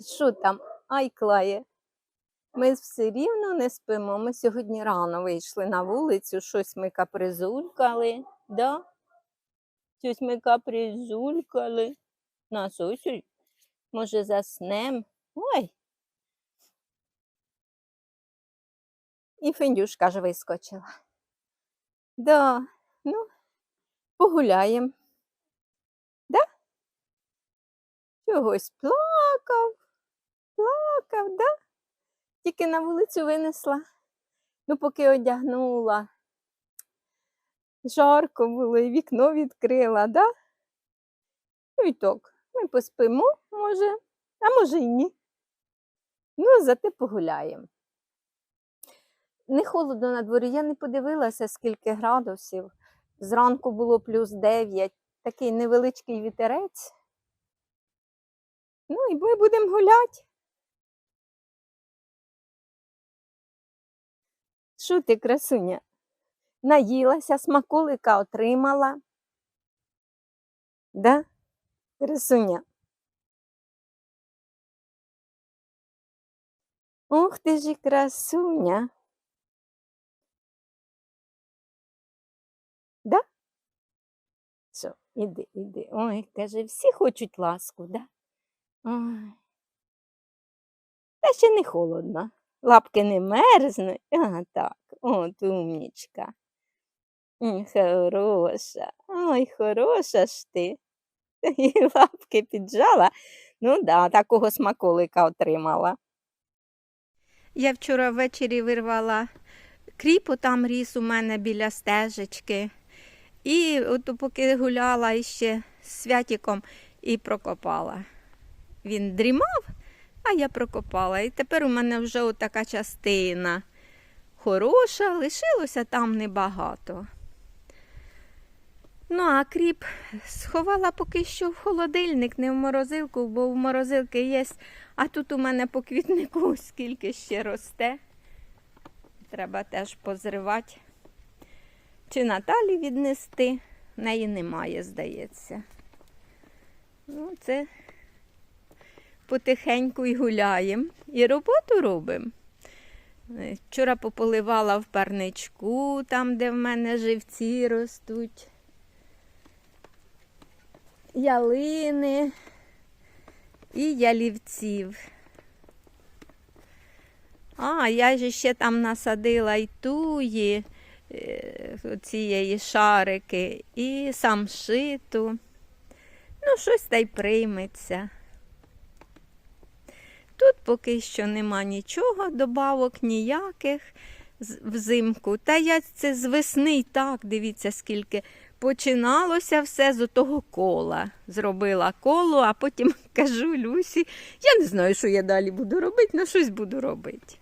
Що там? Ай, клає. Ми все рівно не спимо. Ми сьогодні рано вийшли на вулицю, щось ми капризулькали, да? Щось ми капризулькали. Нас ось, може, заснем. Ой. І Фендюшка ж вискочила. Да, ну, погуляємо. Да? Чогось плакав, плакав, да? Тільки на вулицю винесла. Ну, поки одягнула. Жарко було, і вікно відкрила, да? Ну і так, ми поспимо, може, а може і ні. Ну, зате погуляємо. Не холодно на дворі, я не подивилася, скільки градусів. Зранку було плюс 9, такий невеличкий вітерець. Ну і ми будемо гуляти. Що ти, красуня? Наїлася, смаколика отримала. Да? Красуня. Ух ти ж і красуня. Да? Що, іди, іди. Ой, каже, всі хочуть ласку, да? Ой. Та ще не холодно. Лапки не мерзнуть. А, так, от умнічка. Хороша. Ой, хороша ж ти. І лапки піджала. Ну да, такого смаколика отримала. Я вчора ввечері вирвала кріп, там ріс у мене біля стежечки. І от поки гуляла іще з святіком і прокопала. Він дрімав, а я прокопала. І тепер у мене вже отака частина хороша, лишилося там небагато. Ну, а кріп сховала поки що в холодильник, не в морозилку, бо в морозилки є. А тут у мене по квітнику скільки ще росте. Треба теж позривати. Чи Наталі віднести? В неї немає, здається. Ну, це потихеньку і гуляємо. І роботу робимо. Е, Вчора пополивала в парничку, там, де в мене живці ростуть. Ялини і ялівців. А, я ж ще там насадила і туї, е, цієї шарики, і самшиту. Ну, щось та й прийметься. Тут поки що нема нічого, добавок ніяких взимку. Та я це з весни й так, дивіться, скільки починалося все з того кола. Зробила коло, а потім кажу Люсі, я не знаю, що я далі буду робити, але щось буду робити.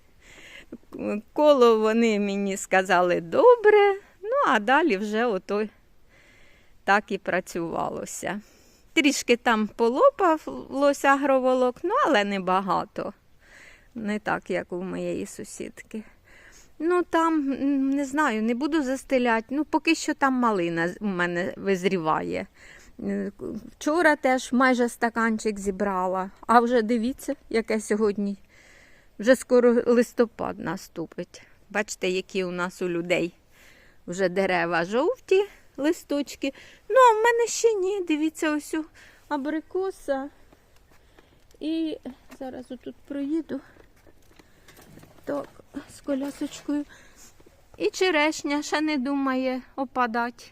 Коло вони мені сказали добре, ну а далі вже ото так і працювалося. Трішки там полопалося агроволок, ну але не багато. Не так, як у моєї сусідки. Ну там, не знаю, не буду застеляти. Ну, поки що там малина у мене визріває. Е, Вчора теж майже стаканчик зібрала, а вже дивіться, яке сьогодні. Вже скоро листопад наступить. Бачите, які у нас у людей вже дерева жовті листочки. Ну, а в мене ще ні. Дивіться, ось у абрикоса. І зараз отут проїду. Так, з колясочкою. І черешня ще не думає опадати.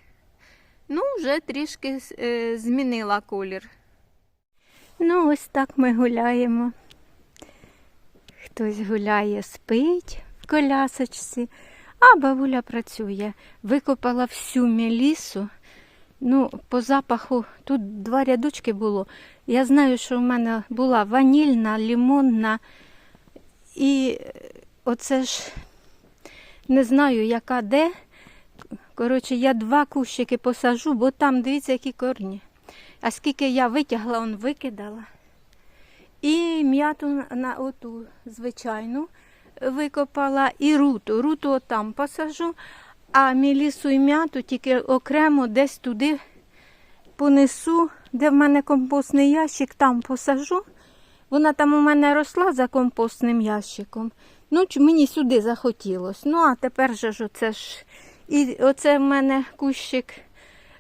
Ну, вже трішки е, змінила колір. Ну, ось так ми гуляємо. Хтось гуляє, спить в колясочці, а бабуля працює. Викопала всю мелісу. Ну, по запаху тут два рядочки було. Я знаю, що в мене була ванільна, лимонна. І е, оце ж не знаю, яка де. Коротше, я два кущики посажу, бо там дивіться, які корні. А скільки я витягла, он викидала. І м'яту на оту звичайну викопала, і руту. Руту отам посажу, а мілісу і м'яту тільки окремо десь туди понесу, де в мене компостний ящик, там посажу. Вона там у мене росла за компостним ящиком. Ну, мені сюди захотілось. Ну, а тепер же ж оце ж. І оце в мене кущик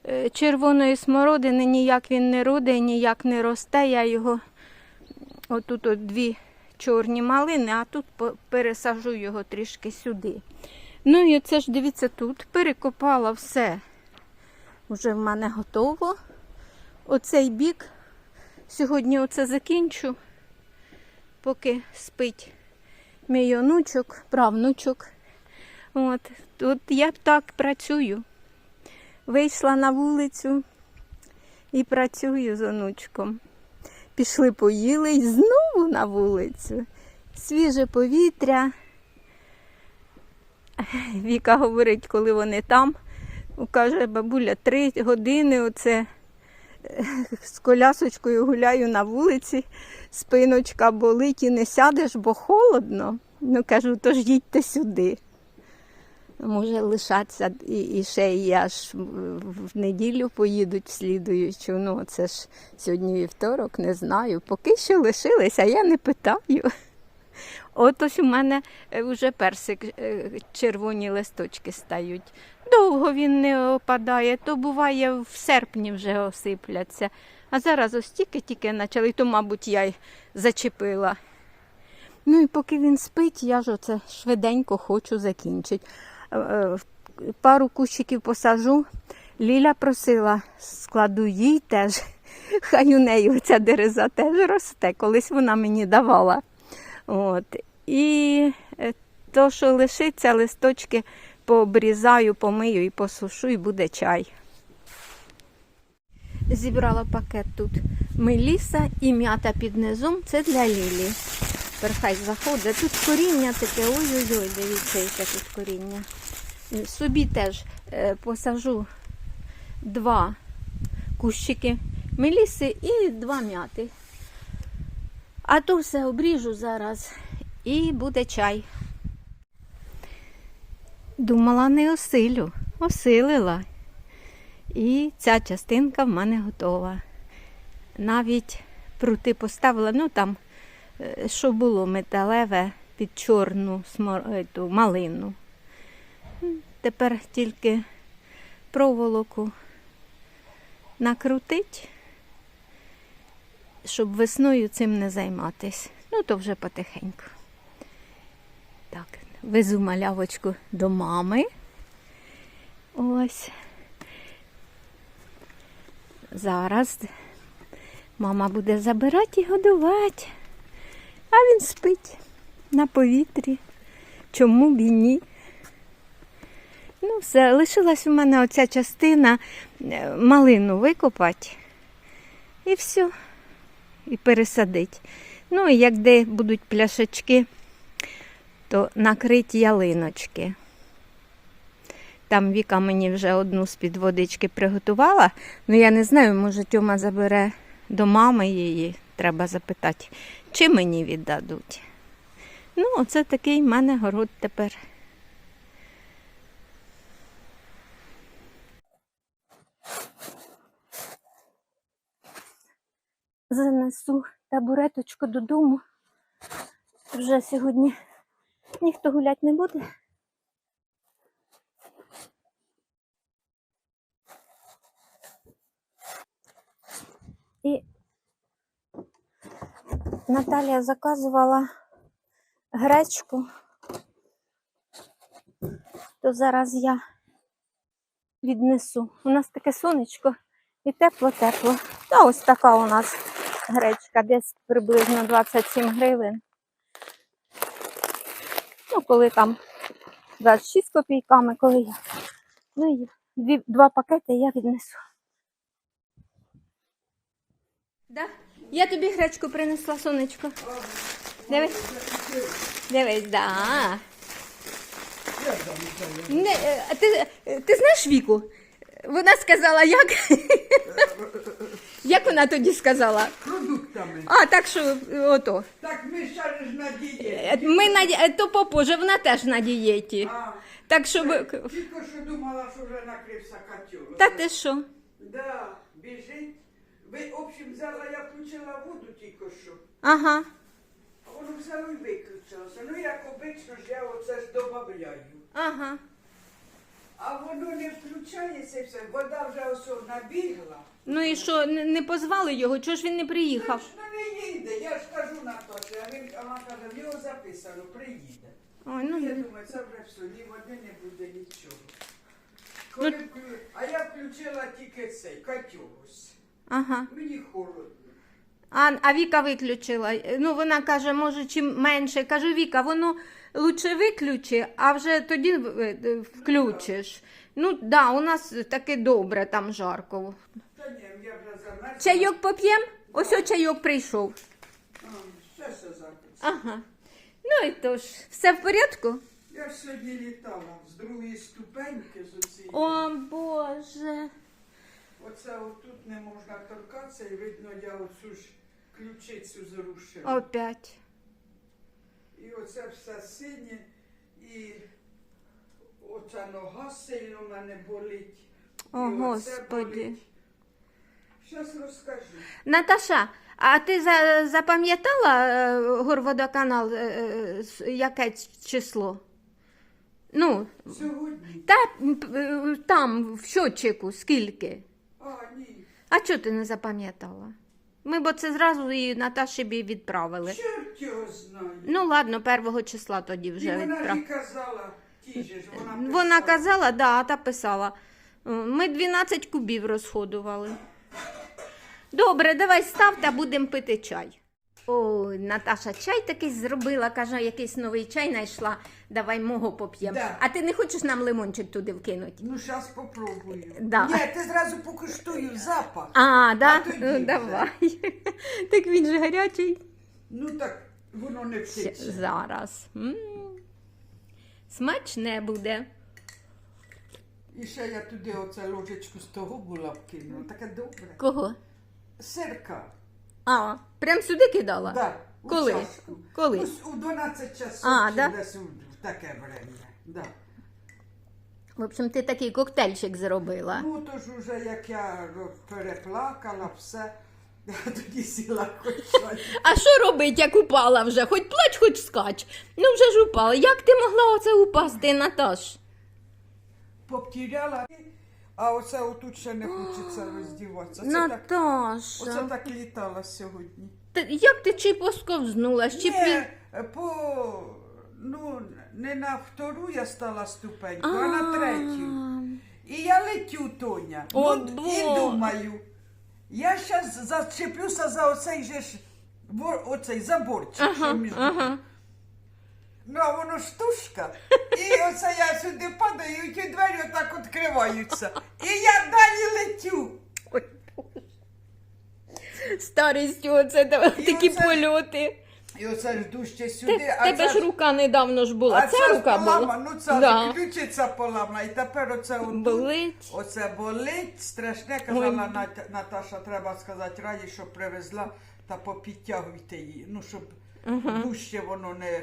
е, червоної смородини, ніяк він не родить, ніяк не росте. Я його отут от дві чорні малини, а тут пересажу його трішки сюди. Ну і це ж дивіться тут, перекопала все. Уже в мене готово. Оцей бік. Сьогодні оце закінчу, поки спить мій онучок, правнучок. От, тут я так працюю. Вийшла на вулицю і працюю з онучком. Пішли поїли і знову на вулицю. Свіже повітря. Віка говорить, коли вони там, каже бабуля, три години оце з колясочкою гуляю на вулиці, спиночка болить і не сядеш, бо холодно. Ну кажу, то ж їдьте сюди. Може лишатися і, і ще і аж в- неділю поїдуть в слідуючу. Ну, це ж сьогодні вівторок, не знаю. Поки що лишилися, я не питаю. От у мене е, вже персик, е, червоні листочки стають. Довго він не опадає, то буває в серпні вже осипляться. А зараз ось тільки-тільки почали, то, мабуть, я й зачепила. Ну і поки він спить, я ж оце швиденько хочу закінчити. Е, е, Пару кущиків посажу. Ліля просила, складу їй теж. Хай у неї оця дереза теж росте. Колись вона мені давала. От. І е, то, що лишиться, листочки пообрізаю, помию і посушу, і буде чай. Зібрала пакет тут меліса і м'ята під низом. Це для Лілі. Тепер хай заходить. Тут коріння таке, ой-ой-ой, дивіться, яке тут коріння. Собі теж е, посажу два кущики меліси і два м'яти. А то все обріжу зараз і буде чай. Думала, не осилю, осилила. І ця частинка в мене готова. Навіть прути поставила, ну там, що було металеве під чорну е, ту малину. Тепер тільки проволоку накрутить, щоб весною цим не займатись. Ну, то вже потихеньку. Так, везу малявочку до мами. Ось. Зараз мама буде забирати і годувати. Він спить на повітрі. Чому б і ні? Ну, все, лишилась у мене оця частина е, малину викопати. І все. І пересадить. Ну, і як де будуть пляшечки, то накрить ялиночки. Там Віка мені вже одну з-під водички приготувала. Ну я не знаю, може Тьома забере до мами її. Треба запитати, чи мені віддадуть. Ну, оце такий в мене город тепер. Занесу табуреточку додому. Вже сьогодні ніхто гуляти не буде. І Наталія заказувала гречку, то зараз я віднесу. У нас таке сонечко і тепло-тепло. Та ось така у нас гречка, десь приблизно 27 гривень. Ну, коли там 26 копійками, коли я. Ну і дві, два пакети я віднесу. Да? Я тобі гречку принесла, сонечко. Дивись. Дивись, да. Не, е, а ти, е, ти знаєш Віку? Вона сказала, як? Як вона тоді сказала? продуктами. А, так що ото. Так ми ще ж на дієті. Е, Ми на то попозже, вона теж на дієті. А, Так що ви- Тільки що думала, що вже накрився котел. Та ти що? Да, біжить, Ви, в общем, взяла, я включила воду тільки що. Ага. А воно взяло і виключилося. Ну, як обично ж я оце ж додаю. Ага. А воно не включається і все. Вода вже ось набігла. Ну і що, не, не позвали його? Чого ж він не приїхав? Ну не їде, я ж кажу Наташі, а він а вона каже, в нього записано, приїде. Ой, Ну, ну, я думаю, це вже все, ні води не буде нічого. Коли вклю- А я включила тільки цей катюгус. Ага. Мені холодно. А, а Віка виключила. Ну, вона каже, може, чим менше. Кажу, Віка, воно лучше виключи, а вже тоді е, е, включиш. Ну, да, у нас таке добре, там жарко. Та ні, я вже замерзла. Чайок поп'єм? Ось о чайок прийшов. А, Ще все. Ага. Ну і тож, все в порядку? Я ж сьогодні літала з другої ступеньки з оцієї. О, Боже. Оце отут не можна торкатися, і видно, я оцю ж ключицю зрушила. Опять. І оце все синє, і оця нога сильно в мене болить. О, і Господи. Щас розкажу. Наташа, а ти за, запам'ятала е, горводоканал, е, е, с- яке число? Ну, Сьогодні. та м, п- е, там, в щотчику, скільки? А. Чого ти не запам'ятала? Ми б це зразу і Наташі бі відправили. Чорт його знає. Ну ладно, першого числа тоді і вже вона ж і казала, ті же ж, вона Вона казала, да, а та писала. Ми 12 кубів розходували. Добре, давай став та будемо пити чай. Ой, Наташа, чай такий зробила, каже, якийсь новий чай знайшла. Давай мого поп'ємо. Да. А ти не хочеш нам лимончик туди вкинути? Ну, зараз попробую. Да. Ні, ти зразу покуштую запах. А, да? тоді Ну, давай. так він же гарячий. Ну так, воно не втече. Зараз. М. Смачне буде. І ще я туди оце ложечку з того була вкинула. Таке добре. Кого? Сирка. А, прям сюди кидала? Да, у Коли? чашку. Коли? Ну, у 12 часов А, чи да? десь у, в таке время. Да. В общем, ти такий коктейльчик зробила. Ну, то ж уже як я переплакала, все, я тоді сіла хоча. А що робить, як упала вже? Хоч плач, хоч скач. Ну вже ж упала. Як ти могла оце упасти, Наташ? Поптіряла, а оце отут ще не хочеться роздіватися. Це так, оце так літала сьогодні. Та як ти чи посковзнула? Чи Ні, по, ну, не на втору я стала ступеньку, а на третю. І я летю, Тоня. О, ну, і думаю, я зараз зачеплюся за оцей же ж оцей заборчик, що між. ага. Ну, а воно штучка. І оце я сюди падаю, і ті двері отак відкриваються. І я далі летю. Ой, Боже. Старістю, оце та- І такі оце- польоти. І оце жду ще сюди. а тебе це ж рука недавно ж була. а Ця це ж рука полама, була. ну це Да. ключиця полама. І тепер оце отут. Болить. Оце болить, страшне, казала Нат- Наташа, треба сказати раді, щоб привезла та попідтягуйте її. Ну, щоб дужче воно не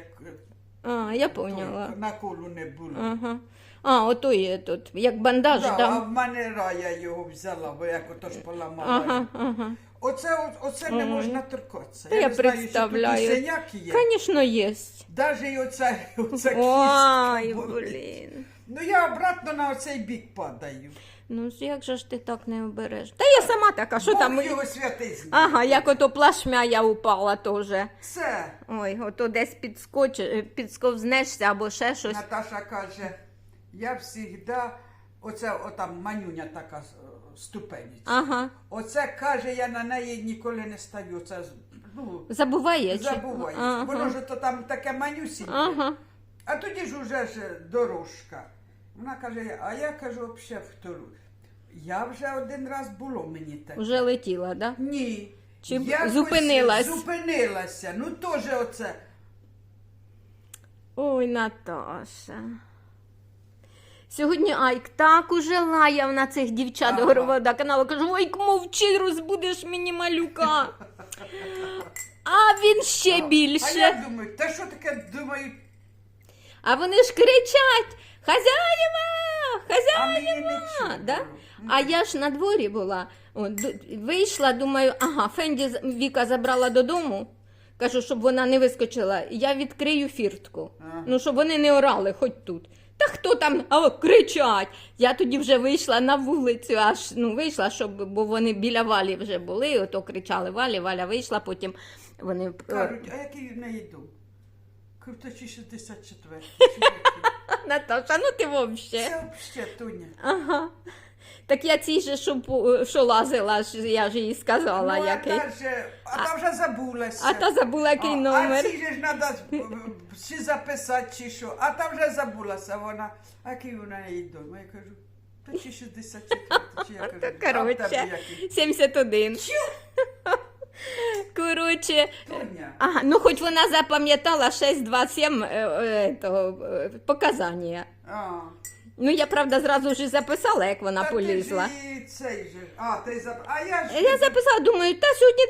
А, я поняла. на колу не було. Ага. А, ото є тут, як бандаж, Да, да? а в мене рая його взяла, бо як ото ж поламала. Ага, ага. Оце, о- оце не можна торкатися. Та я не знаю, представляю. Що тут є. Звісно, є. Даже і оце, оце Ой, кістка болить. блін. Ну я обратно на оцей бік падаю. Ну як же ж ти так не обереш? Та я сама така, що Бог там. його святий. Ага, як ото плашмя я упала теж. Це. Ой, ото десь підскочиш, підсковзнешся або ще щось. Наташа каже, я завжди, оце отам манюня така ступеніця. Ага. Оце каже, я на неї ніколи не стаю. Це ну, Забуває. чи? забувається. Ага. Воно ж то там таке манюсіньке. Ага. А тоді ж уже ж дорожка. Вона каже, а я кажу, взагалі втору. Я вже один раз було мені таке. Вже летіла, да? Ні. Чи Якось зупинилась? Зупинилася. Ну теж оце. Ой, Наташа. Сьогодні Айк так уже лаяв на цих дівчат Ага. горовода каналу. Кажу, Айк, мовчи, розбудеш мені малюка. А він ще А я більше. думаю, та що таке думаю, а вони ж кричать Хазяїва! Хазяїва! А, да? а я ж на дворі була, вийшла, думаю, ага, Фенді Віка забрала додому. Кажу, щоб вона не вискочила. Я відкрию фіртку. Ага. Ну, щоб вони не орали, хоч тут. Та хто там О, кричать? Я тоді вже вийшла на вулицю, аж ну вийшла, щоб бо вони біля валі вже були. Ото кричали Валі, Валя вийшла, потім вони. Е, Кажуть, а який в неї дух? 1964. Наташа, ну ти вовще. Це взагалі, Туня. Ага. Так я цій же шупу, що лазила, ж я ж їй сказала, Ну, який. Та вже- а та вже забулася. А та забула, який номер. А ці же ж треба чи записати, чи що. А та вже забулася вона. А який вона її дома? Я кажу, то чи 64, чи я кажу. а Коротше, який? 71. Коротше, ага, ну хоч вона запам'ятала 6, 2, 7 е, е, того, е, показання. А. Ну, я, правда, зразу ж і записала, як вона Та полізла. Ти ж і цей же. А, ти зап... А я ж... Я записала, думаю, та сьогодні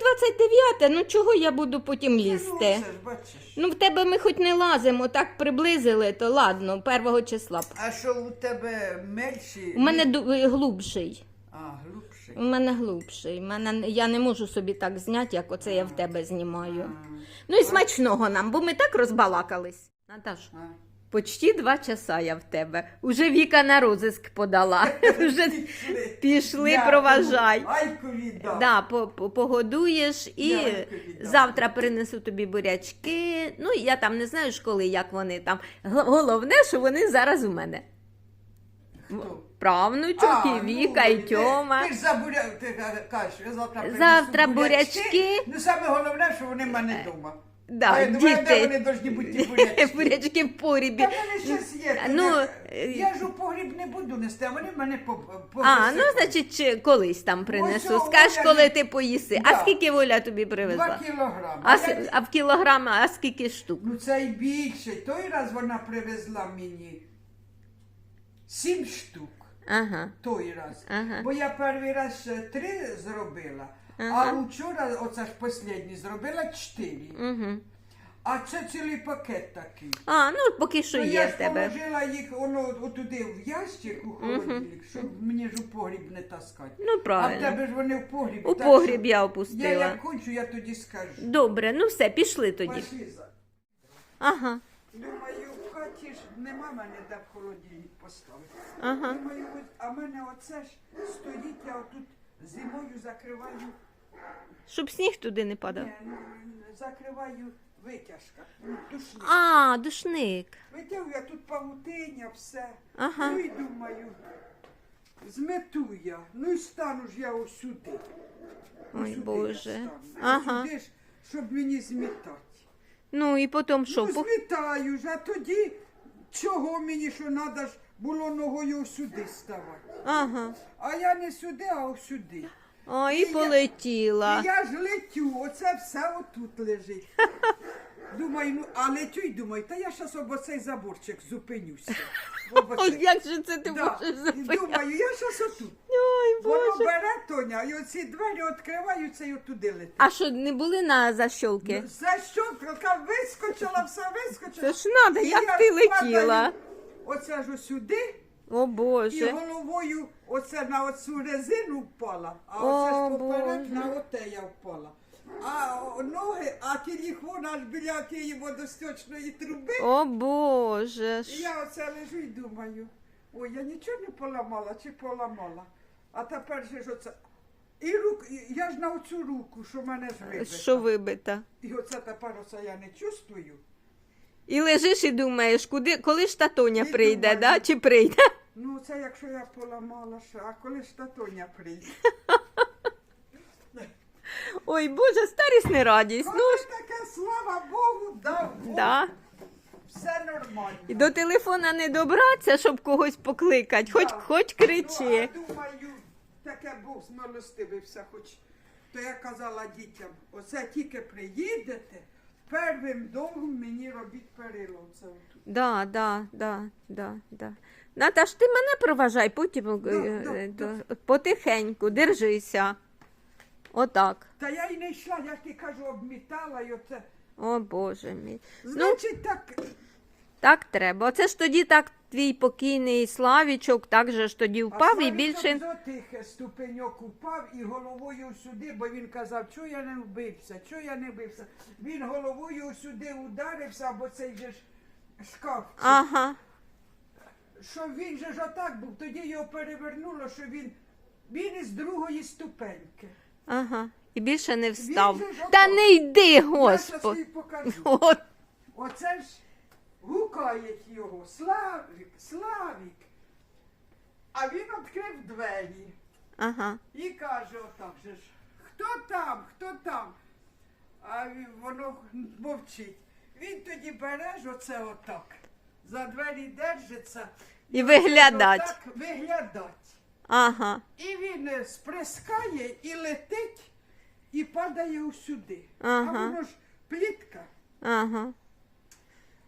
29, ну чого я буду потім лізти? це ж, бачиш. Ну, в тебе ми хоч не лазимо, так приблизили, то ладно, першого числа. А що у тебе менші? У мене ду- глубший. А, глибший. У мене глубший. У мене, я не можу собі так зняти, як оце я в тебе знімаю. Ну і смачного нам, бо ми так розбалакались. Наташ, А. почти два часа я в тебе. Уже Віка на розиск подала. Вже пішли, проважай. кому Айку віддав. Да, по- по- погодуєш і завтра принесу тобі бурячки. Ну, я там не знаю ж коли, як вони там. Г- Головне, що вони зараз у мене. Хто? Правнучок, і Віка, ну, і Тьома. Ти, ти ж за буря... ти кажеш, я завтра принесу Завтра бурячки. Ну, саме головне, що вони в мене вдома. Да, а я думаю, де діти. вони повинні бути ті бурячки? Бурячки в погрібі. Та в мене щось є. то Ну, я- ж у погріб не буду нести, а вони мене по, по А, ну значить, чи колись там принесу. Ось, о, Скажеш, Оля, коли ти поїси. Да. А скільки Оля тобі Два привезла? кілограми. А, с- я- а в кілограм, а скільки штук? Ну це й більше. Той раз вона привезла мені сім штук. Ага. Той раз. Ага. Бо я перший раз ще три зробила, Ага. а вчора, оце ж останній, зробила чотири. Угу. А це цілий пакет такий. А, ну поки що Ну, є я в ж тебе. положила їх воно отуди в ящик у холодильник, щоб мені ж у погріб не таскати. Ну, А в правильно. тебе ж вони в погрібі. У так погріб що я Я опустила. як кончу, я тоді скажу. Добре, ну все, пішли тоді. Пошли за. Ага. Думаю, ж нема мене де в холодильник поставити. Ага. Думаю, от, а мене оце ж стоїть, я отут зимою закриваю, Щоб сніг туди не падав. ні, ну, закриваю витяжка, ну, душник. А, душник. Витягую я тут павутиння, все. Ага. Ну і думаю, змету я, ну і стану ж я ось сюди. Ой, Сюди Боже. Я. Ага. Сюди ж, щоб мені змітати. Ну і потім що? Ну, змітаю ж, а тоді чого мені, що треба ж було ногою сюди ставати. Ага. А я не сюди, а сюди. О, І і я- полетіла. І я ж летю, оце все отут лежить. Думаю, ну, а летю й думаю, та я щас об оцей заборчик зупинюся. Об оцей. як же це ти Да. можеш І зупиняти? думаю, я щас отут. Ой, Воно Боже. бере Тоня, і оці двері відкриваються і отуди летить. А що, не були на защолки? Ну, За що? Вискочила, все вискочила. Це ж надо, І як я ти летіла. Оце ж сюди, О і Боже. головою оце на оцю резину впала, а О, оце ж поперед Боже. на оте я впала. А ноги, а телефон аж біля тієї водосточної труби. О Боже. І я оце лежу і думаю, ой, я нічого не поламала чи поламала. А тепер же ж оце. І рук, і я ж на оцю руку, що в мене ж вибита. Що вибита? І оце тепер оце я не чувствую. І лежиш і думаєш, куди, коли ж та Тоня І прийде, думаю. да? чи прийде? Ну, це якщо я поламала ще, а коли ж та Тоня прийде? Ой, Боже, старість не радість. Ну, Коли ж таке, слава Богу, дав Бог, да. все нормально. І до телефона не добратися, щоб когось покликати, хоч, Да. хоч Ну, кричи. а думаю, таке Бог змилостивився, хоч то я казала дітям, оце тільки приїдете, первим довгом мені робіть перило. Це. Да, да, да, да, да. Наташ, ти мене проважай, потім е, Да, да, е, да. потихеньку, держися. Отак. Та я й не йшла, я ж ти кажу, обмітала і оце. О Боже мій. Ну, Значить так, Так треба. Оце ж тоді так твій покійний Славічок так же ж тоді впав і більше. до тих ступеньок упав і головою сюди, бо він казав, що я не вбився, що я не вбився. Він головою сюди ударився, бо цей же ж шкаф. Ага. Що він же ж отак був, тоді його перевернуло, що він, він із другої ступеньки. Ага. І більше не встав. ж Та не йди, Я щас Господи. тобі покажу. От. Оце ж гукають його. Славік, Славік. А він відкрив двері Ага. і каже отак же ж. Хто там? Хто там? А він- воно мовчить. Він тоді бере ж оце отак. За двері держиться. І виглядать. отак Виглядать. Ага. І він е, сприскає і летить, і падає усюди. Ага. А воно ж плітка. Ага.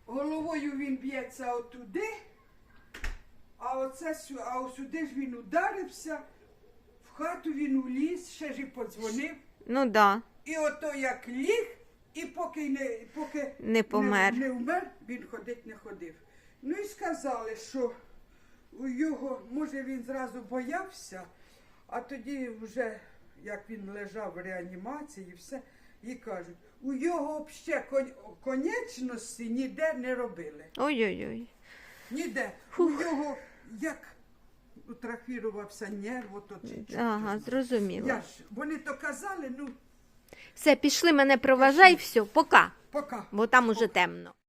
Головою він б'ється отуди, а оце а сюди ж він ударився, в хату він уліз, ще ж і подзвонив. Ну да. І ото як ліг, і поки не, поки Не помер. Не, не вмер, він ходить не ходив. Ну і сказали, що у його, може він зразу боявся, а тоді вже, як він лежав в реанімації, і все, і кажуть, у його взагалі кон, конечності ніде не робили. Ой-ой-ой. Ніде. У його як утрафірувався нерв, ото чи, чи, Ага, зрозуміло. Я ж, вони то казали, ну, Все, пішли мене проважай, все, пока. пока. Бо там уже темно.